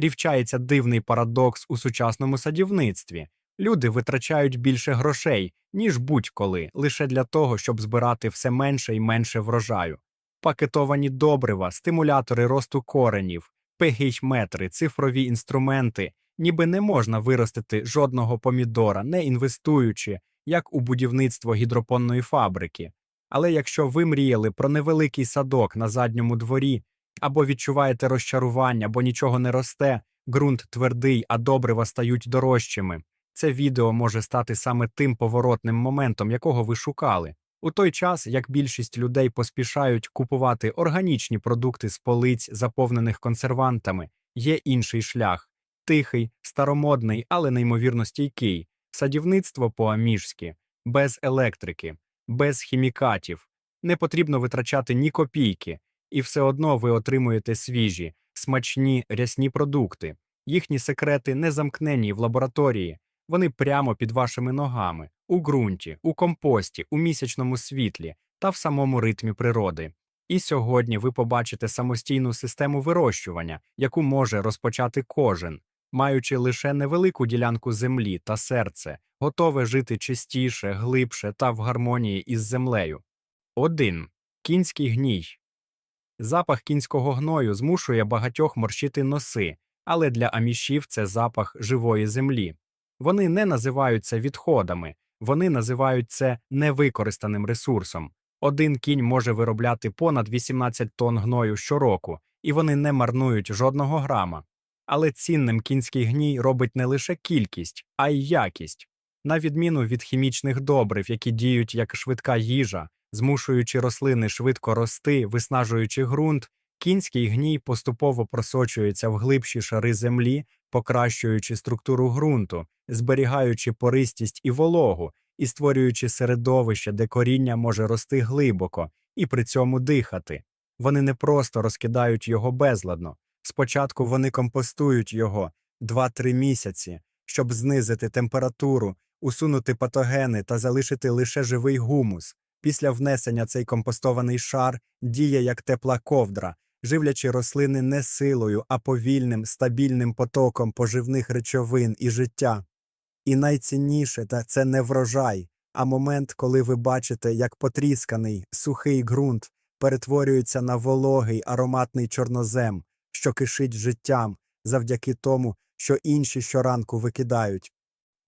рівчається дивний парадокс у сучасному садівництві. Люди витрачають більше грошей, ніж будь-коли, лише для того, щоб збирати все менше і менше врожаю. Пакетовані добрива, стимулятори росту коренів, пегіч-метри, цифрові інструменти, ніби не можна виростити жодного помідора, не інвестуючи, як у будівництво гідропонної фабрики. Але якщо ви мріяли про невеликий садок на задньому дворі, або відчуваєте розчарування, бо нічого не росте, ґрунт твердий, а добрива стають дорожчими, це відео може стати саме тим поворотним моментом, якого ви шукали. У той час, як більшість людей поспішають купувати органічні продукти з полиць, заповнених консервантами, є інший шлях тихий, старомодний, але неймовірно стійкий, садівництво по-аміжськи, без електрики, без хімікатів. Не потрібно витрачати ні копійки, і все одно ви отримуєте свіжі, смачні, рясні продукти. Їхні секрети не замкнені в лабораторії, вони прямо під вашими ногами, у ґрунті, у компості, у місячному світлі та в самому ритмі природи. І сьогодні ви побачите самостійну систему вирощування, яку може розпочати кожен, маючи лише невелику ділянку землі та серце, готове жити чистіше, глибше та в гармонії із землею. 1. Кінський гній. Запах кінського гною змушує багатьох морщити носи, але для амішів це запах живої землі. Вони не називають це відходами, вони називають це невикористаним ресурсом. Один кінь може виробляти понад 18 тонн гною щороку, і вони не марнують жодного грама. Але цінним кінський гній робить не лише кількість, а й якість. На відміну від хімічних добрив, які діють як швидка їжа, змушуючи рослини швидко рости, виснажуючи ґрунт, кінський гній поступово просочується в глибші шари землі, покращуючи структуру ґрунту, зберігаючи пористість і вологу, і створюючи середовище, де коріння може рости глибоко і при цьому дихати. Вони не просто розкидають його безладно. Спочатку вони компостують його 2-3 місяці, щоб знизити температуру, усунути патогени та залишити лише живий гумус. Після внесення цей компостований шар діє як тепла ковдра, живлячи рослини не силою, а повільним, стабільним потоком поживних речовин і життя. І найцінніше та це не врожай, а момент, коли ви бачите, як потрісканий, сухий ґрунт перетворюється на вологий ароматний чорнозем, що кишить життям завдяки тому, що інші щоранку викидають.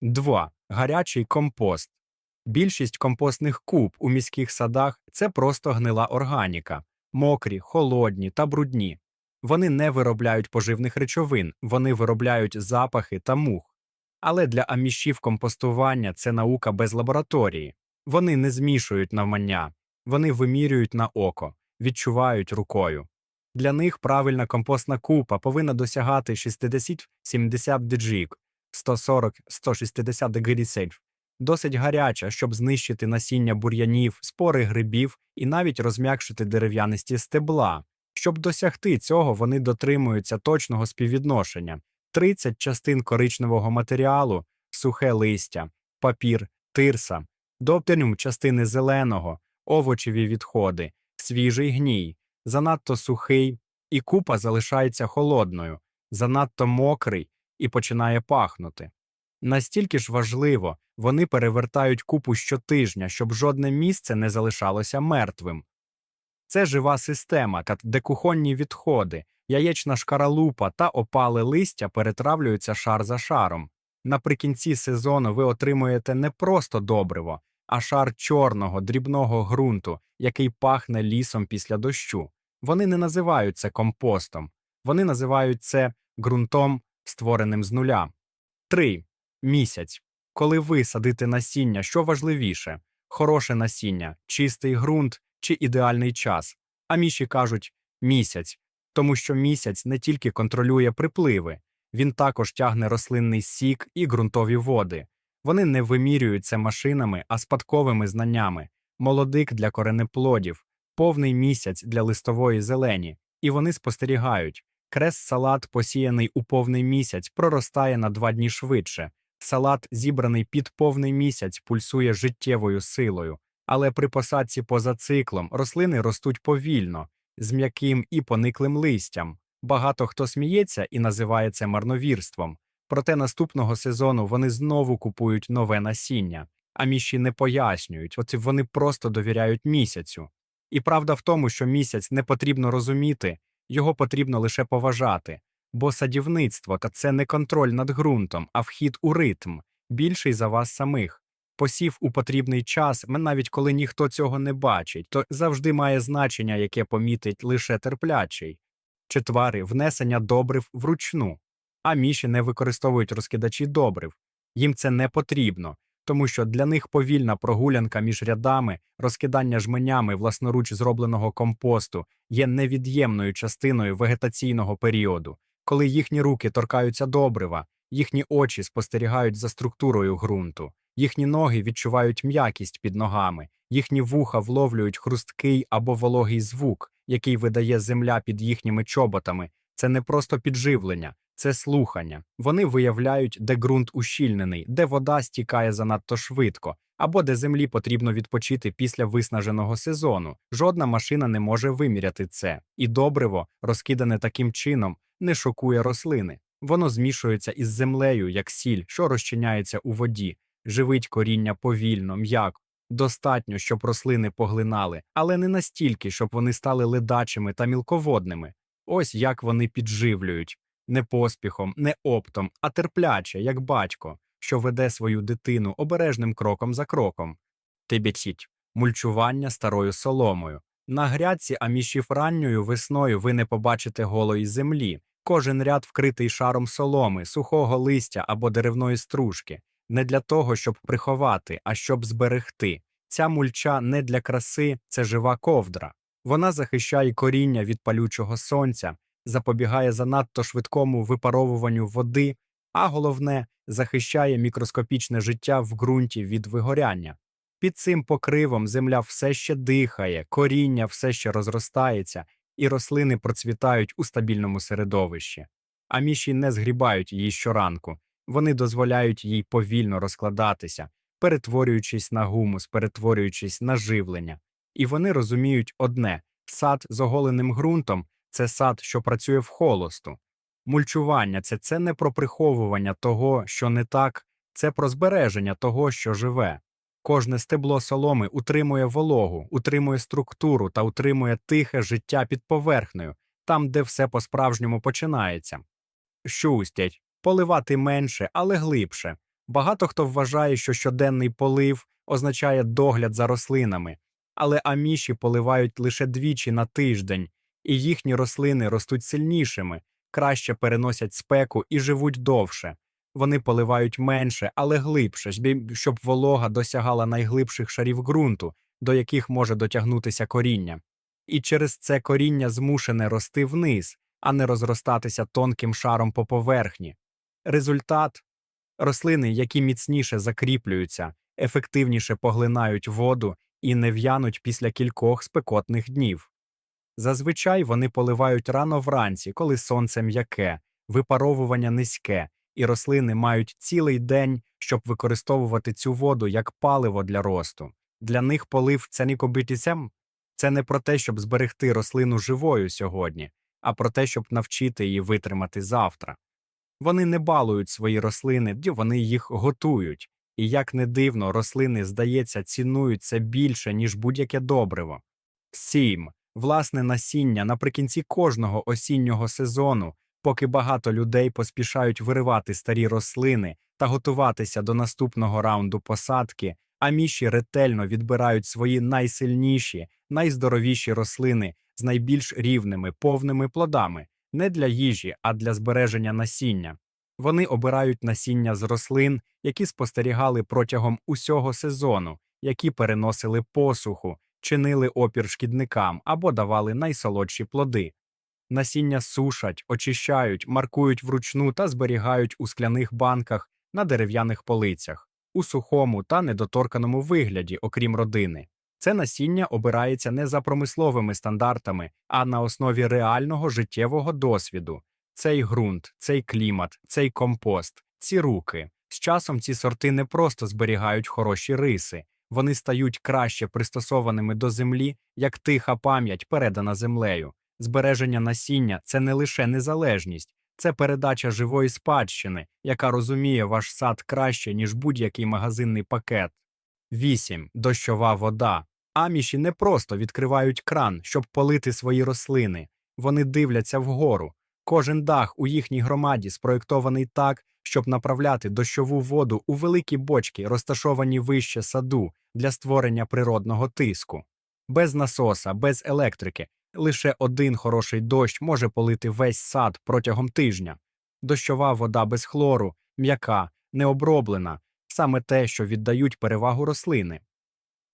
2. Гарячий компост. Більшість компостних куб у міських садах це просто гнила органіка, мокрі, холодні та брудні. Вони не виробляють поживних речовин, вони виробляють запахи та мух. Але для амішів компостування це наука без лабораторії. Вони не змішують навмання, вони вимірюють на око, відчувають рукою. Для них правильна компостна купа повинна досягати 60-70 дджік, 140-160 дегрісельф, досить гаряча, щоб знищити насіння бур'янів, спори грибів і навіть розм'якшити дерев'янисті стебла. Щоб досягти цього, вони дотримуються точного співвідношення 30 частин коричневого матеріалу, сухе листя, папір, тирса, доптенюм частини зеленого, овочеві відходи, свіжий гній, занадто сухий, і купа залишається холодною, занадто мокрий і починає пахнути. Настільки ж важливо, вони перевертають купу щотижня, щоб жодне місце не залишалося мертвим. Це жива система, де кухонні відходи, яєчна шкаралупа та опале листя перетравлюються шар за шаром. Наприкінці сезону ви отримуєте не просто добриво, а шар чорного, дрібного ґрунту, який пахне лісом після дощу. Вони не називають це компостом, вони називають це ґрунтом, створеним з нуля. 3. Місяць. Коли ви садите насіння, що важливіше хороше насіння, чистий ґрунт чи ідеальний час. А міші кажуть місяць, тому що місяць не тільки контролює припливи, він також тягне рослинний сік і ґрунтові води. Вони не вимірюють це машинами, а спадковими знаннями, молодик для коренеплодів, повний місяць для листової зелені, і вони спостерігають. Крес-салат, посіяний у повний місяць, проростає на два дні швидше. Салат, зібраний під повний місяць, пульсує життєвою силою, але при посадці поза циклом рослини ростуть повільно, з м'яким і пониклим листям. Багато хто сміється і називає це марновірством. Проте наступного сезону вони знову купують нове насіння, а міші не пояснюють, оці вони просто довіряють місяцю. І правда в тому, що місяць не потрібно розуміти, його потрібно лише поважати, бо садівництво та це не контроль над ґрунтом, а вхід у ритм, більший за вас самих. Посів у потрібний час, навіть коли ніхто цього не бачить, то завжди має значення, яке помітить лише терплячий. Четвари внесення добрив вручну, а міші не використовують розкидачі добрив. Їм це не потрібно, тому що для них повільна прогулянка між рядами, розкидання жменями власноруч зробленого компосту є невід'ємною частиною вегетаційного періоду, коли їхні руки торкаються добрива, їхні очі спостерігають за структурою ґрунту, їхні ноги відчувають м'якість під ногами, їхні вуха вловлюють хрусткий або вологий звук, який видає земля під їхніми чоботами. Це не просто підживлення, це слухання. Вони виявляють, де ґрунт ущільнений, де вода стікає занадто швидко, або де землі потрібно відпочити після виснаженого сезону. Жодна машина не може виміряти це, і добриво, розкидане таким чином, не шокує рослини. Воно змішується із землею, як сіль, що розчиняється у воді, живить коріння повільно, м'яко. Достатньо, щоб рослини поглинали, але не настільки, щоб вони стали ледачими та мілководними. Ось як вони підживлюють не поспіхом, не оптом, а терпляче, як батько, що веде свою дитину обережним кроком за кроком. Тибетіть мульчування старою соломою. На грядці амішів ранньою весною ви не побачите голої землі. Кожен ряд вкритий шаром соломи, сухого листя або деревної стружки, не для того, щоб приховати, а щоб зберегти. Ця мульча не для краси, це жива ковдра. Вона захищає коріння від палючого сонця, запобігає занадто швидкому випаровуванню води, а головне захищає мікроскопічне життя в ґрунті від вигоряння. Під цим покривом земля все ще дихає, коріння все ще розростається, і рослини процвітають у стабільному середовищі. А міші не згрібають її щоранку, вони дозволяють їй повільно розкладатися, перетворюючись на гумус, перетворюючись на живлення. І вони розуміють одне сад з оголеним ґрунтом це сад, що працює в холосту. Мульчування це, це не про приховування того, що не так, це про збереження того, що живе. Кожне стебло соломи утримує вологу, утримує структуру та утримує тихе життя під поверхнею, там, де все по-справжньому починається. Щустять поливати менше, але глибше. Багато хто вважає, що щоденний полив означає догляд за рослинами, але аміші поливають лише двічі на тиждень, і їхні рослини ростуть сильнішими, краще переносять спеку і живуть довше. Вони поливають менше, але глибше, щоб- волога досягала найглибших шарів ґрунту, до яких може дотягнутися коріння. І через це коріння змушене рости вниз, а не розростатися тонким шаром по поверхні. Результат рослини, які міцніше закріплюються, ефективніше поглинають воду і не в'януть після кількох спекотних днів. Зазвичай вони поливають рано вранці, коли сонце м'яке, випаровування низьке, і рослини мають цілий день, щоб використовувати цю воду як паливо для росту. Для них полив це нікобитісем. Це не про те, щоб зберегти рослину живою сьогодні, а про те, щоб навчити її витримати завтра. Вони не балують свої рослини, вони їх готують, і як не дивно, рослини, здається, цінують це більше, ніж будь-яке добриво. Сім. Власне насіння наприкінці кожного осіннього сезону, поки багато людей поспішають виривати старі рослини та готуватися до наступного раунду посадки, а міші ретельно відбирають свої найсильніші, найздоровіші рослини з найбільш рівними, повними плодами, не для їжі, а для збереження насіння. Вони обирають насіння з рослин, які спостерігали протягом усього сезону, які переносили посуху, чинили опір шкідникам або давали найсолодші плоди. Насіння сушать, очищають, маркують вручну та зберігають у скляних банках на дерев'яних полицях, у сухому та недоторканому вигляді, окрім родини. Це насіння обирається не за промисловими стандартами, а на основі реального життєвого досвіду. Цей ґрунт, цей клімат, цей компост, ці руки. З часом ці сорти не просто зберігають хороші риси, вони стають краще пристосованими до землі, як тиха пам'ять, передана землею. Збереження насіння це не лише незалежність, це передача живої спадщини, яка розуміє ваш сад краще, ніж будь-який магазинний пакет. 8. Дощова вода. Аміші не просто відкривають кран, щоб полити свої рослини. Вони дивляться вгору. Кожен дах у їхній громаді спроєктований так, щоб направляти дощову воду у великі бочки, розташовані вище саду для створення природного тиску. Без насоса, без електрики, лише один хороший дощ може полити весь сад протягом тижня. Дощова вода без хлору, м'яка, необроблена, саме те, що віддають перевагу рослини.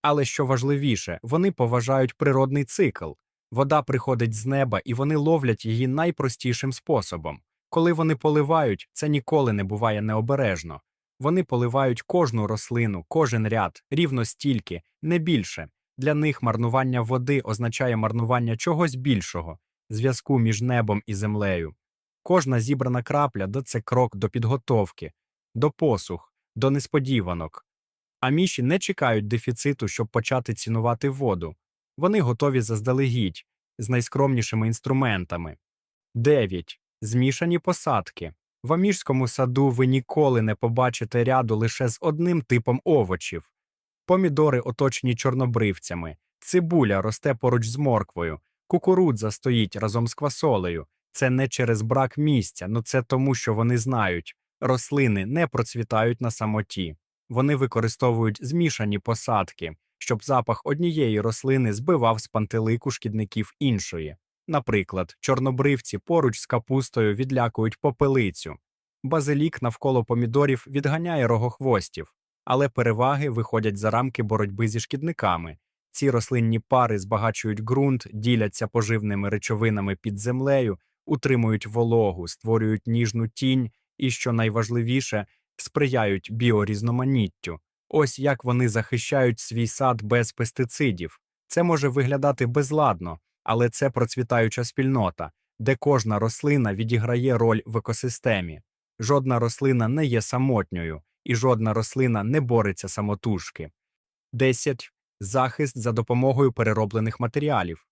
Але що важливіше, вони поважають природний цикл. Вода приходить з неба, і вони ловлять її найпростішим способом. Коли вони поливають, це ніколи не буває необережно. Вони поливають кожну рослину, кожен ряд, рівно стільки, не більше. Для них марнування води означає марнування чогось більшого, зв'язку між небом і землею. Кожна зібрана крапля – це крок до підготовки, до посух, до несподіванок. А міші не чекають дефіциту, щоб почати цінувати воду. Вони готові заздалегідь, з найскромнішими інструментами. 9. Змішані посадки. В аміжському саду ви ніколи не побачите ряду лише з одним типом овочів. Помідори оточені чорнобривцями, цибуля росте поруч з морквою, кукурудза стоїть разом з квасолею. Це не через брак місця, но це тому, що вони знають рослини не процвітають на самоті. Вони використовують змішані посадки, щоб запах однієї рослини збивав з пантелику шкідників іншої. Наприклад, чорнобривці поруч з капустою відлякують попелицю. Базилік навколо помідорів відганяє рогохвостів, але переваги виходять за рамки боротьби зі шкідниками. Ці рослинні пари збагачують ґрунт, діляться поживними речовинами під землею, утримують вологу, створюють ніжну тінь і, що найважливіше, сприяють біорізноманіттю. Ось як вони захищають свій сад без пестицидів. Це може виглядати безладно, але це процвітаюча спільнота, де кожна рослина відіграє роль в екосистемі. Жодна рослина не є самотньою, і жодна рослина не бореться самотужки. 10. Захист за допомогою перероблених матеріалів.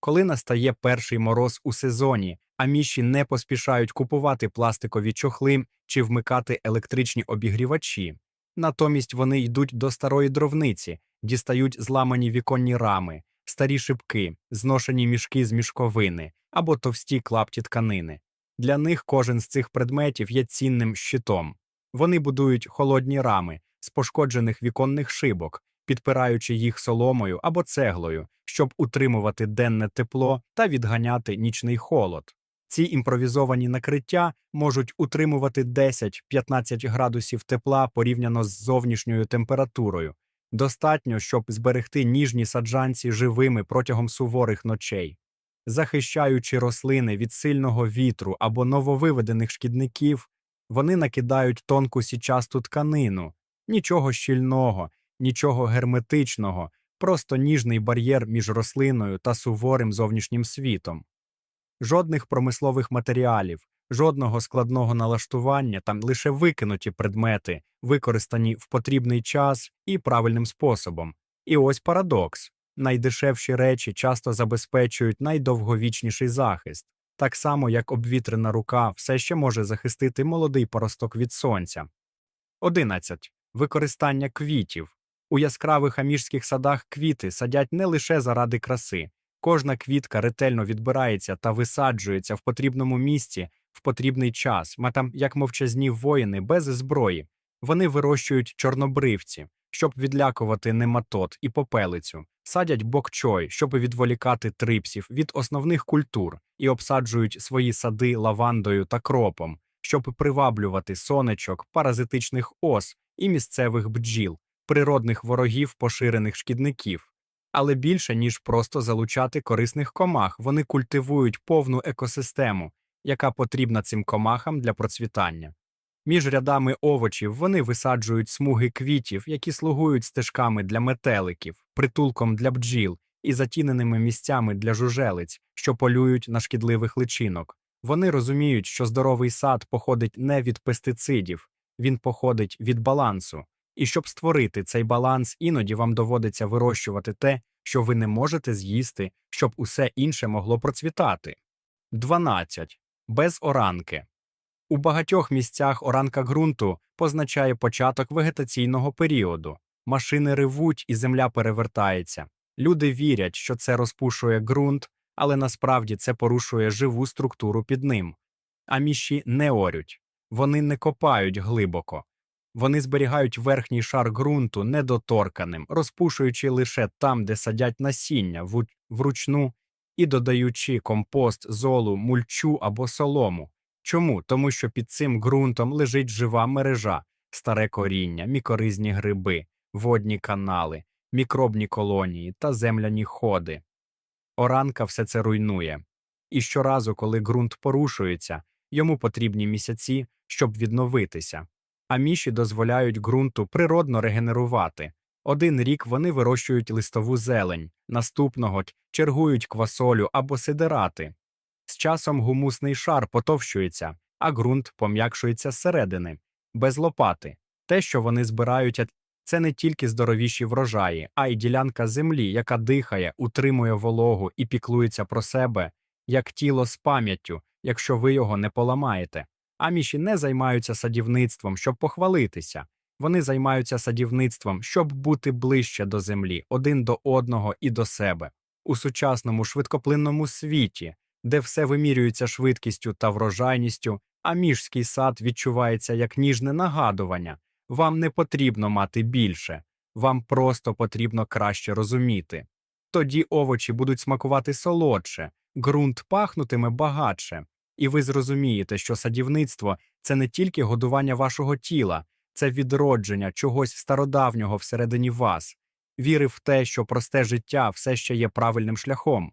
Коли настає перший мороз у сезоні, аміші не поспішають купувати пластикові чохли чи вмикати електричні обігрівачі. Натомість вони йдуть до старої дровниці, дістають зламані віконні рами, старі шибки, зношені мішки з мішковини або товсті клапті тканини. Для них кожен з цих предметів є цінним щитом. Вони будують холодні рами з пошкоджених віконних шибок, підпираючи їх соломою або цеглою, щоб утримувати денне тепло та відганяти нічний холод. Ці імпровізовані накриття можуть утримувати 10-15 градусів тепла порівняно з зовнішньою температурою. Достатньо, щоб зберегти ніжні саджанці живими протягом суворих ночей. Захищаючи рослини від сильного вітру або нововиведених шкідників, вони накидають тонку січасту тканину, нічого щільного, нічого герметичного, просто ніжний бар'єр між рослиною та суворим зовнішнім світом. Жодних промислових матеріалів, жодного складного налаштування, там лише викинуті предмети, використані в потрібний час і правильним способом. І ось парадокс найдешевші речі часто забезпечують найдовговічніший захист, так само як обвітрена рука все ще може захистити молодий поросток від сонця. 11. Використання квітів. У яскравих аміжських садах квіти садять не лише заради краси. Кожна квітка ретельно відбирається та висаджується в потрібному місці в потрібний час, ма там як мовчазні воїни без зброї. Вони вирощують чорнобривці, щоб відлякувати нематод і попелицю, садять бокчой, щоб відволікати трипсів від основних культур, і обсаджують свої сади лавандою та кропом, щоб приваблювати сонечок, паразитичних ос і місцевих бджіл, природних ворогів поширених шкідників. Але більше, ніж просто залучати корисних комах, вони культивують повну екосистему, яка потрібна цим комахам для процвітання. Між рядами овочів вони висаджують смуги квітів, які слугують стежками для метеликів, притулком для бджіл і затіненими місцями для жужелиць, що полюють на шкідливих личинок. Вони розуміють, що здоровий сад походить не від пестицидів, він походить від балансу. І щоб створити цей баланс, іноді вам доводиться вирощувати те, що ви не можете з'їсти, щоб усе інше могло процвітати. 12. Без оранки. У багатьох місцях оранка ґрунту позначає початок вегетаційного періоду. Машини ревуть і земля перевертається. Люди вірять, що це розпушує ґрунт, але насправді це порушує живу структуру під ним. Аміші не орють, вони не копають глибоко. Вони зберігають верхній шар ґрунту недоторканим, розпушуючи лише там, де садять насіння вручну і додаючи компост, золу, мульчу або солому. Чому? Тому що під цим ґрунтом лежить жива мережа, старе коріння, мікоризні гриби, водні канали, мікробні колонії та земляні ходи. Оранка все це руйнує. І щоразу, коли ґрунт порушується, йому потрібні місяці, щоб відновитися. А міші дозволяють ґрунту природно регенерувати. Один рік вони вирощують листову зелень, наступного чергують квасолю або сидерати. Часом гумусний шар потовщується, а ґрунт пом'якшується зсередини, без лопати. Те, що вони збирають, це не тільки здоровіші врожаї, а й ділянка землі, яка дихає, утримує вологу і піклується про себе, як тіло з пам'яттю, якщо ви його не поламаєте. Аміші не займаються садівництвом, щоб похвалитися. Вони займаються садівництвом, щоб бути ближче до землі, один до одного і до себе. У сучасному швидкоплинному світі, де все вимірюється швидкістю та врожайністю, амішський сад відчувається як ніжне нагадування. Вам не потрібно мати більше, вам просто потрібно краще розуміти. Тоді овочі будуть смакувати солодше, ґрунт пахнутиме багатше, і ви зрозумієте, що садівництво це не тільки годування вашого тіла, це відродження чогось стародавнього всередині вас, віри в те, що просте життя все ще є правильним шляхом.